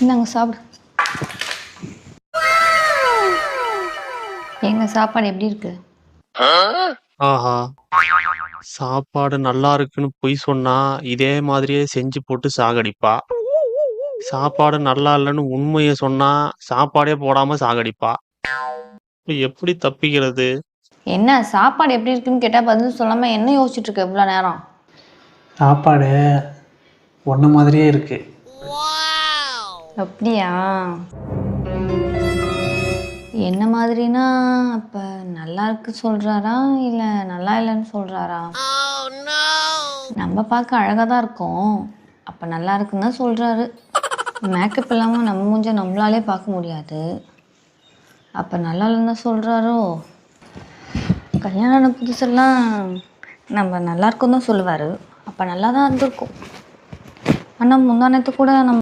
இந்தாங்க சாப்பிடு. எங்க சாப்பாடு எப்படி இருக்கு? ஆஹா சாப்பாடு நல்லா இருக்குன்னு பொய் சொன்னா இதே மாதிரியே செஞ்சு போட்டு சாகடிப்பா. சாப்பாடு நல்லா இல்லைன்னு உண்மையை சொன்னா சாப்பாடே போடாம சாகடிப்பா. இப்ப எப்படி தப்பிக்கிறது? என்ன சாப்பாடு எப்படி இருக்குன்னு கேட்டா பதில் சொல்லாம என்ன யோசிச்சுட்டு இருக்க இவ்வளோ நேரம்? சாப்பாடு ஒன்றை மாதிரியே இருக்கு. அப்படியா? என்ன மாதிரினா அப்ப நல்லா இருக்கு சொல்றாரா? இல்ல நல்லா இல்லைன்னு சொல்றாரா? நம்ம பார்க்க அழகா தான் இருக்கோம். அப்ப நல்லா இருக்குன்னு தான் சொல்றாரு. மேக்கப் இல்லாம நம்ம மூஞ்ச நம்மளாலே பார்க்க முடியாது. அப்ப நல்லா இல்லைன்னு தான் சொல்றாரோ? கல்யாணம் ஆன புதுசெல்லாம் நம்ம நல்லா இருக்குன்னு தான் சொல்லுவாரு. அப்ப நல்லா தான் இருந்திருக்கும். ஆனா முந்தானத்து கூட நம்ம